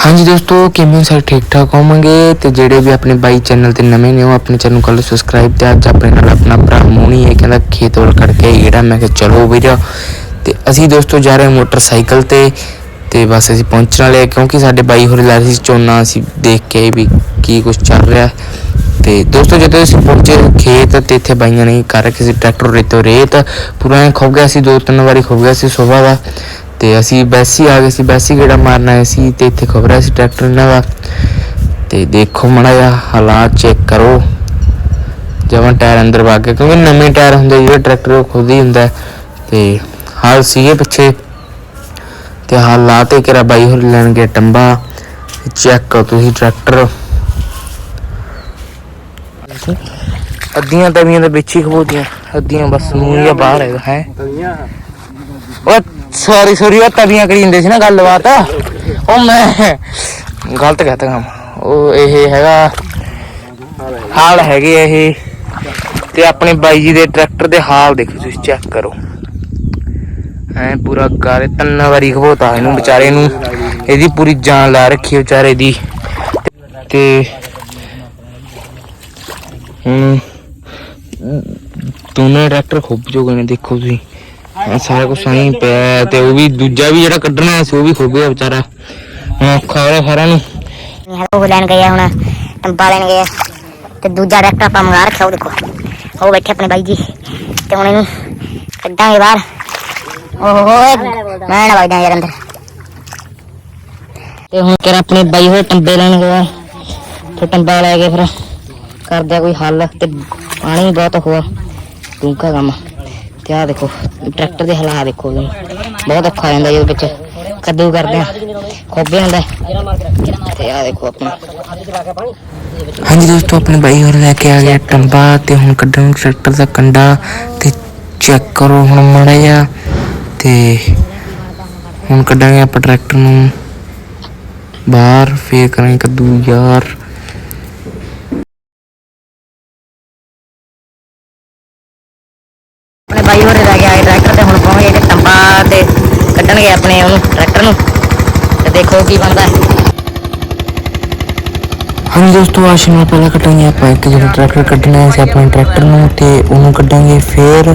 ਹਾਂਜੀ ਦੋਸਤੋ, ਕਿਵੇਂ ਹੋ? ਸਾਰੇ ਠੀਕ ਠਾਕ ਹੋਵਾਂਗੇ? ਤੇ ਜਿਹੜੇ ਵੀ ਆਪਣੇ ਬਾਈ ਚੈਨਲ ਤੇ ਨਵੇਂ ਨੇ, ਉਹ ਆਪਣੇ ਚੈਨਲ ਨੂੰ ਕਰ ਲਓ ਸਬਸਕ੍ਰਾਈਬ ਤੇ ਅੱਜ ਆਪਣੇ ਨਾਲ ਆਪਣਾ ਭਰਾ ਮੋਣੀ ਹੈ, ਕਹਿੰਦਾ ਖੇਤ ਵੱਲ ਕਰਕੇ ਜਿਹੜਾ ਮੈਂ ਕਿਹਾ, ਚਲੋ ਵੀਰ। ਤੇ ਅਸੀਂ ਦੋਸਤੋ ਜਾ ਰਹੇ ਮੋਟਰਸਾਈਕਲ ਤੇ ਤੇ ਬਸ ਅਸੀਂ ਪਹੁੰਚਣ ਵਾਲੇ ਕਿਉਂਕਿ ਸਾਡੇ ਬਾਈ ਹੋਰੇ ਲਾ ਰਹੇ ਸੀ ਝੋਨਾ, ਅਸੀਂ ਦੇਖ ਕੇ ਵੀ ਕੀ ਕੁਝ ਚੱਲ ਰਿਹਾ। ਹੈ। ਤੇ ਦੋਸਤੋ, ਜਦੋਂ ਅਸੀਂ ਪਹੁੰਚੇ ਖੇਤ, ਤੇ ਇੱਥੇ ਬਾਈਆਂ ਨੇ ਕਰ ਰੱਖੇ ਸੀ ਟਰੈਕਟਰ ਰੇਤੋਂ ਰੇਤ ਪੂਰਾ ਐਂ ਗਿਆ ਸੀ ਦੋ ਤਿੰਨ ਵਾਰੀ ਖੁੱਭ ਗਿਆ ਸੀ ਸਵੇਰ ਦਾ। ਤੇ ਅਸੀਂ ਬੈਸੀ ਆ ਗਏ ਸੀ, ਬੈਸੀ ਗੇੜਾ ਮਾਰਨ ਆਏ ਸੀ ਤੇ ਇੱਥੇ ਖੁੱਭ ਰਿਹਾ ਸੀ ਟਰੈਕਟਰ ਇਹਨਾਂ ਦਾ। ਤੇ ਦੇਖੋ ਮੜਾ ਜਿਹਾ ਹਾਲਾਤ ਚੈੱਕ ਕਰੋ। ਜਮਾਂ ਟਾਇਰ ਅੰਦਰ ਵਗ ਗਿਆ ਕਿਉਂਕਿ ਨਵੇਂ ਟਾਇਰ ਹੁੰਦੇ ਜਿਹੜੇ ਟਰੈਕਟਰ ਉਹ ਖੁਦ ਹੀ ਹੁੰਦਾ ਤੇ ਹਾਲ ਸੀਗੇ ਪਿੱਛੇ। ਤੇ ਹਾਲ ਲਾ ਕਿਰਾ ਬਾਈ ਹੋਰ ਲੈਣਗੇ ਟੰਬਾ। ਚੈੱਕ ਕਰੋ ਤੁਸੀਂ ਟਰੈਕਟਰ। ਅੱਧੀਆਂ ਤਵੀਆਂ ਦੇ ਵਿੱਚ ਹੀ ਖਬੋਦੀਆਂ ਅੱਧੀਆਂ ਬਸ ਨੂੰ ਜਿਹਾ ਬਾਹਰ ਹੈਗਾ, ਹੈ। ਉਹ ਸੌਰੀ ਸੌਰੀ ਉਹ ਤਵੀਆਂ ਕਰੀ ਜਾਂਦੇ ਸੀ ਨਾ ਗੱਲਬਾਤ। ਉਹ ਮੈਂ ਗਲਤ ਕਹਤਾ ਕੰਮ। ਉਹ ਇਹ ਹੈਗਾ, ਹਾਲ ਹੈਗੇ ਇਹ। ਤੇ ਆਪਣੇ ਬਾਈ ਜੀ ਦੇ ਟਰੈਕਟਰ ਦੇ ਹਾਲ ਦੇਖੋ ਤੁਸੀਂ ਚੈੱਕ ਕਰੋ। ਐ ਪੂਰਾ ਗਾਰੇ ਤਿੰਨ ਵਾਰੀ ਖਬੋਤਾ ਇਹਨੂੰ ਵਿਚਾਰੇ ਨੂੰ। ਇਹਦੀ ਪੂਰੀ ਜਾਨ ਲਾ ਰੱਖੀ ਵਿਚਾਰੇ ਦੀ। ਤੇ ਹੁਣ, ਦੋਨੇ ਟਰੈਕਟਰ ਖੁੱਬ ਚੁੱਕੇ ਨੇ, ਦੇਖੋ ਤੁਸੀਂ। ਆਹ ਸਾਰਾ ਕੁਝ ਸਹੀ ਪਿਆ ਤੇ ਉਹ ਵੀ ਦੂਜਾ ਵੀ ਜਿਹੜਾ ਕੱਢਣਾ ਸੀ ਉਹ ਵੀ ਖੁੱਬ ਗਿਆ ਵਿਚਾਰਾ। ਔਖਾ ਹੋ ਰਿਹਾ ਸਾਰਿਆਂ ਨੂੰ। ਉਹ ਲੈਣ ਗਏ ਹੁਣ ਟੰਪਾ ਲੈਣ ਗਏ ਤੇ ਦੂਜਾ ਟਰੈਕਟਰ ਆਪਾਂ ਮੰਗਾ ਰੱਖਿਆ, ਉਹ ਦੇਖੋ। ਉਹ ਬੈਠੇ ਆਪਣੇ ਬਾਈ ਜੀ। ਤੇ ਹੁਣ ਇਹਨੂੰ ਕੱਢਾਂਗੇ ਬਾਹਰ। ਓਹੋ ਮੈਂ ਨਾ ਵਗਦਾ ਯਾਰ ਅੰਦਰ। ਤੇ ਹੁਣ ਕਿਹੜਾ ਆਪਣੇ ਬਾਈ ਹੋਏ ਟੰਬੇ ਲੈਣ ਗਏ ਤੇ ਟੰਬਾ ਲੈ ਕੇ ਫਿਰ ਕਰਦੇ ਕੋਈ ਹੱਲ ਤੇ ਪਾਣੀ ਬਹੁਤ ਹੋਆ ਡੂੰਘਾ ਕੰਮ? ਤੇ ਆ ਦੇਖੋ, ਟਰੈਕਟਰ ਦੇ ਹਾਲਾਤ ਦੇਖੋ ਤੁਸੀਂ ਬਹੁਤ ਔਖਾ ਹੋ ਜਾਂਦਾ ਇਹਦੇ ਵਿੱਚ। ਕੱਦੂ ਕਰਦੇ ਆ, ਖੋਬੇ ਹੁੰਦਾ ਤੇ ਆ ਦੇਖੋ ਆਪਣਾ। ਹਾਂਜੀ ਦੋਸਤੋ, ਆਪਣੇ ਬਾਈ ਹੋਰ ਲੈ ਕੇ ਆ ਗਿਆ ਟੰਬਾ ਤੇ ਹੁਣ ਕੱਢਣ ਟਰੈਕਟਰ ਦਾ ਕੰਡਾ ਤੇ ਚੈੱਕ ਕਰੋ ਹੁਣ ਮਾੜਾ ਜਿਹਾ। ਤੇ ਹੁਣ ਕੱਢਾਂਗੇ ਆਪਾਂ ਟਰੈਕਟਰ ਨੂੰ। ਬਾਹਰ ਫੇਰ ਕਰਾਂਗੇ ਕੱਦੂ ਯਾਰ ਆਪਣੇ ਬਾਈ ਹੋਰੇ ਲੈ ਕੇ ਆਏ ਟਰੈਕਟਰ ਤੇ ਹੁਣ ਪਹੁੰਚ ਗਏ ਤੇ ਟੰਬਾ ਤੇ ਕੱਢਣਗੇ ਆਪਣੇ ਉਹਨੂੰ ਟਰੈਕਟਰ ਨੂੰ। ਤੇ ਦੇਖੋ ਕੀ ਬਣਦਾ। ਹਾਂਜੀ ਦੋਸਤੋ ਆਸ਼ ਨੂੰ ਪਹਿਲਾਂ ਕੱਟਾਂਗੇ ਆਪਾਂ ਇੱਕ, ਜਿਹੜਾ ਟਰੈਕਟਰ ਕੱਢਣਾ ਸੀ ਆਪਣੇ ਟਰੈਕਟਰ ਨੂੰ ਤੇ ਉਹਨੂੰ ਕੱਢਾਂਗੇ। ਫੇਰ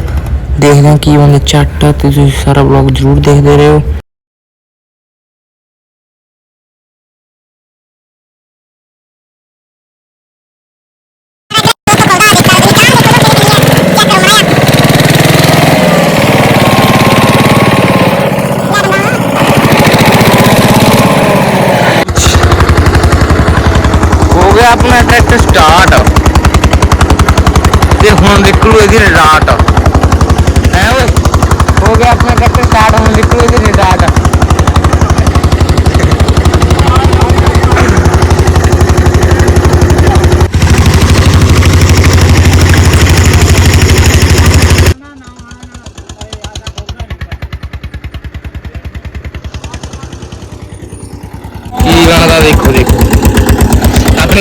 ਦੇਖਦੇ ਹਾਂ ਕੀ ਬਣਦਾ ਚੱਟ ਤੇ ਤੁਸੀਂ ਸਾਰਾ ਵਲੌਗ ਜ਼ਰੂਰ ਦੇਖਦੇ ਰਹੋ ਹੋ ਗਿਆ ਆਪਣਾ ਟਰੈਕਟਰ ਸਟਾਰਟ ਤੇ ਹੁਣ ਨਿਕਲੂ ਇਹਦੀ ਰਾਟ ਹੈ ਓਏ? ਹੋ ਗਿਆ ਆਪਣਾ ਟਰੈਕਟਰ ਸਟਾਰਟ ਹੁਣ ਨਿਕਲੂ ਇਹਦੀ ਰਾਟ ਕੀ ਬਣਦਾ ਦੇਖੋ ਦੇਖੋ।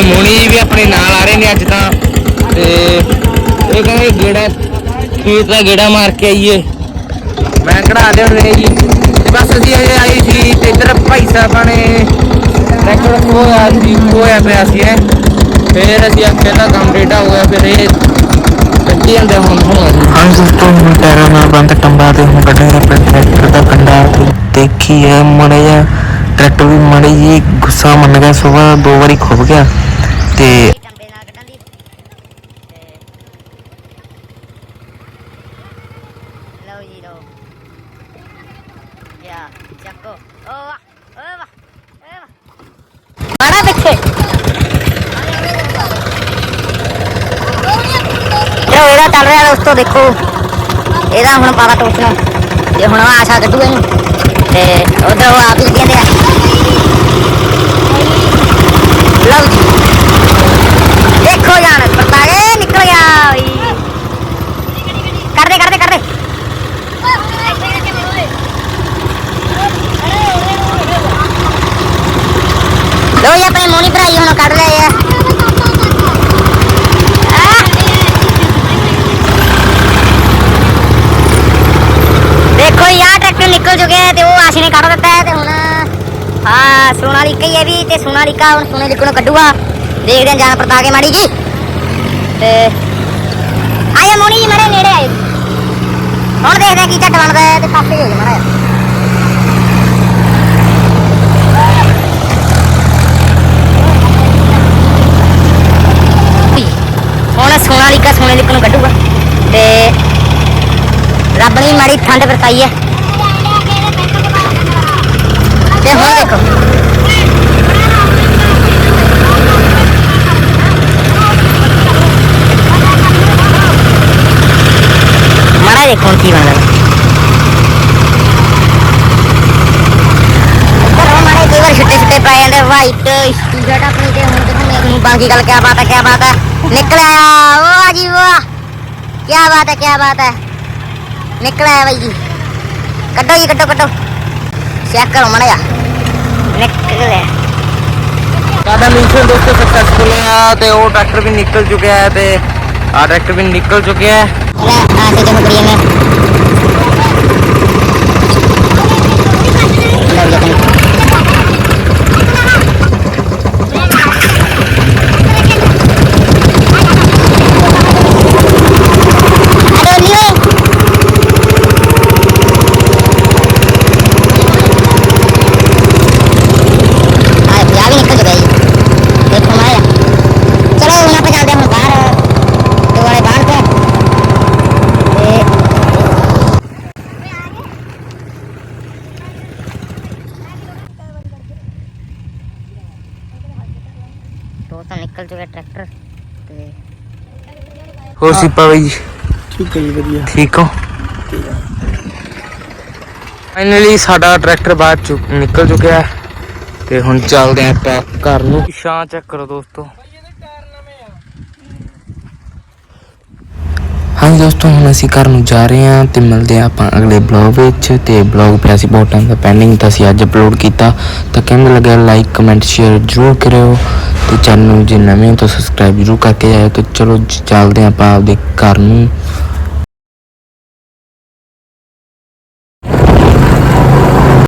ਮੋਣੀ ਜੀ ਵੀ ਆਪਣੇ ਨਾਲ ਆ ਰਹੇ ਨੇ ਅੱਜ ਤਾਂ। ਤੇ ਇਹ ਕਹਿੰਦੇ ਗੇੜਾ, ਖੇਤ ਦਾ ਗੇੜਾ ਮਾਰ ਕੇ ਆਈਏ। ਮੈਂ ਕਢਾ ਲਿਆ ਰਹੇ ਜੀ। ਤੇ ਬਸ ਅਸੀਂ ਅਜੇ ਆਈ ਸੀ ਤੇ ਇੱਧਰ ਭਾਈ ਸਾਹਿਬਾਂ ਨੇ ਟਰੈਕਟਰ ਖੋਇਆ ਸੀ, ਖੋਇਆ ਪਿਆ ਸੀ ਇਹ। ਫਿਰ ਅਸੀਂ ਆਖਿਆ ਕੰਮ ਰੇਡਾ ਹੋ ਫਿਰ ਇਹ ਕੱਢੀ ਜਾਂਦੇ ਹੁਣ ਹੁਣ ਹਾਂ ਦੋਸਤੋ ਹੁਣ ਨਾਲ ਬੰਦ ਟੰਬਾ ਤੇ ਹੁਣ ਕੱਢਿਆ ਆਪਣੇ ਟਰੈਕਟਰ ਦਾ ਕੰਡਾ ਦੇਖੀ ਹੈ ਮੜੇ ਜਾ ਟਰੈਕਟਰ ਵੀ ਮੜੀ ਜੀ ਗੁੱਸਾ ਮੰਨ ਗਿਆ ਸਵੇਰ ਦੋ ਵਾਰੀ ਖੁੱਭ ਗਿਆ। ਤੇ ਟੰਬੇ ਨਾਲ ਕੱਢਣ ਦੀ ਲਓ ਜੀ ਲਓ ਯਾ ਚੱਕੋ ਓ ਵਾਹ ਓ ਵਾਹ ਓ ਵਾਹ ਬੜਾ ਪਿੱਛੇ ਲਓ ਇਹਦਾ ਚੱਲ ਰਿਹਾ ਦੋਸਤੋ ਦੇਖੋ ਇਹਦਾ ਹੁਣ ਪਾਲਾ ਟੋਚ ਨੂੰ ਤੇ ਹੁਣ ਆਸ਼ਾ ਕੱਢੂ ਇਹਨੂੰ ਤੇ ਉਧਰ ਉਹ ਆਪ ਹੀ ਕਹਿੰਦੇ ਆ ਲਓ ਜੀ ਦੇਖੋ ਜਾਣ ਪਰਤਾਗੇ ਨਿਕਲ ਗਿਆ ਓਏ ਕਰਦੇ ਕਰਦੇ ਕਰਦੇ ਲੋ ਜੀ ਆਪਣੇ ਮੋਨੀ ਭਰਾਈ ਹੁਣ ਕੱਢ ਲਏ ਆ ਆਹ! ਦੇਖੋ ਯਾਰ ਟਰੈਕਟਰ ਨਿਕਲ ਚੁੱਕਿਆ ਤੇ ਉਹ ਆਸ਼ੀ ਨੇ ਕੱਢ ਦਿੱਤਾ ਹੈ ਤੇ ਹੁਣ ਹਾਂ ਸੋਨਾਲੀਕਾ ਹੀ ਹੈ ਵੀ ਤੇ ਸੋਨਾਲੀਕਾ ਹੁਣ ਸੋਨਾਲੀਕਾ ਨੂੰ ਕੱਢੂਗਾ ਦੇਖਦੇ ਹਾਂ ਜਾਨ ਪਰਤਾ ਕੇ ਮਾੜੀ ਜੀ। ਤੇ ਆਇਆ ਮੋਣੀ ਜੀ, ਮੜੇ ਨੇੜੇ ਆਏ। ਹੁਣ ਦੇਖਦੇ ਹਾਂ ਕੀ ਝੱਟ ਬਣਦਾ ਹੈ ਤੇ ਪਾਸੇ ਹੋ ਜਾ ਮੜਾ ਹੁਣ ਸੋਨਾਲੀਕਾ ਸੋਨਾਲੀਕਾ ਨੂੰ ਕੱਢੂਗਾ ਤੇ ਰੱਬ ਨੇ ਮਾੜੀ ਠੰਡ ਵਰਤਾਈ ਹੈ। ਤੇ ਹੁਣ ਦੇਖੋ। ਮਾੜਾ ਦੇਖੋ ਹੁਣ ਕੀ ਬਣਦਾ ਕਰੋ ਮਾੜੇ ਕਈ ਵਾਰ ਛਿੱਟੇ ਛਿੱਟੇ ਪੈ ਜਾਂਦੇ ਵਾਈਟ ਟੀ-ਸ਼ਰਟ ਆਪਣੀ ਤੇ ਹੁਣ ਦੇਖੋ ਮੈਨੂੰ ਬਾਕੀ ਗੱਲ ਕਿਆ ਬਾਤ ਹੈ ਕਿਆ ਬਾਤ ਹੈ ਨਿਕਲ ਆਇਆ ਵਾਹ ਜੀ ਵਾਹ ਕਿਆ ਬਾਤ ਹੈ ਕਿਆ ਬਾਤ ਹੈ ਨਿਕਲ ਆਇਆ ਬਾਈ ਜੀ ਕੱਢੋ ਜੀ ਕੱਢੋ ਕੱਢੋ ਚੈੱਕ ਕਰੋ ਮਾੜਾ ਨਿਕਲ ਆਇਆ ਸਾਡਾ ਮਿਸ਼ਨ ਦੋਸਤੋ ਸਕਸੈਸਫੁਲ ਆ ਤੇ ਉਹ ਟਰੈਕਟਰ ਵੀ ਨਿਕਲ ਚੁੱਕਿਆ ਹੈ ਤੇ ਆ ਟਰੈਕਟਰ ਵੀ ਨਿਕਲ ਚੁੱਕਿਆ ਹੈ ਲੈ ਆ ਤੇ ਜਮ ਕਰੀਏ ਮੈਂ ਲੈ ਜਾ ਤੈਨੂੰ ਅਰੇ ਲਿਓ ਆ ਯਾ ਵੀ ਨਿਕਲ ਚੁੱਕਿਆ ਜੀ ਦੇਖੋ ਮਾਇਆ ਚਲੋ ਹੁਣ ਆਪਾਂ ਚੱਲਦੇ ਹਾਂ ਹੁਣ ਬਾਹਰ ਦੋ ਵਾਲੇ ਬਾਹਰ ਤੋਂ ਤੇ ਦੋ ਤਾਂ ਨਿਕਲ ਚੁੱਕਿਆ ਟਰੈਕਟਰ ਤੇ ਹੋਰ ਸੀਪਾ ਬਾਈ ਜੀ? ਠੀਕ ਹੈ ਜੀ ਵਧੀਆ। ਠੀਕ ਹੋ? ਫਾਈਨਲੀ ਸਾਡਾ ਟਰੈਕਟਰ ਬਾਹਰ ਚੁ ਨਿਕਲ ਚੁੱਕਿਆ ਤੇ ਹੁਣ ਚੱਲਦੇ ਆਂ ਆਪਾਂ ਘਰ ਨੂੰ। ਸ਼ਾਂ ਚੈੱਕ ਕਰੋ ਦੋਸਤੋ। ਹਾਂਜੀ ਦੋਸਤੋ, ਹੁਣ ਅਸੀਂ ਘਰ ਨੂੰ ਜਾ ਰਹੇ ਹਾਂ ਤੇ ਮਿਲਦੇ ਹਾਂ ਆਪਾਂ ਅਗਲੇ ਬਲੌਗ ਵਿੱਚ। ਤੇ ਬਲੌਗ ਪਿਆ ਸੀ ਬਹੁਤ ਟਾਈਮ ਦਾ ਪੈਂਡਿੰਗ ਤਾਂ ਅਸੀਂ ਅੱਜ ਅਪਲੋਡ ਕੀਤਾ। ਤਾਂ ਕਿਵੇਂ ਲੱਗਿਆ ਲਾਈਕ ਕਮੈਂਟ ਸ਼ੇਅਰ ਜ਼ਰੂਰ ਕਰਿਓ। ਤੇ ਚੈਨਲ ਨੂੰ ਜੇ ਨਵੇਂ ਹੋ ਤਾਂ ਸਬਸਕ੍ਰਾਈਬ ਜ਼ਰੂਰ ਕਰਕੇ ਜਾਇਓ ਤੇ ਚਲੋ ਚੱਲਦੇ ਹਾਂ ਆਪਾਂ ਆਪਦੇ ਘਰ ਨੂੰ।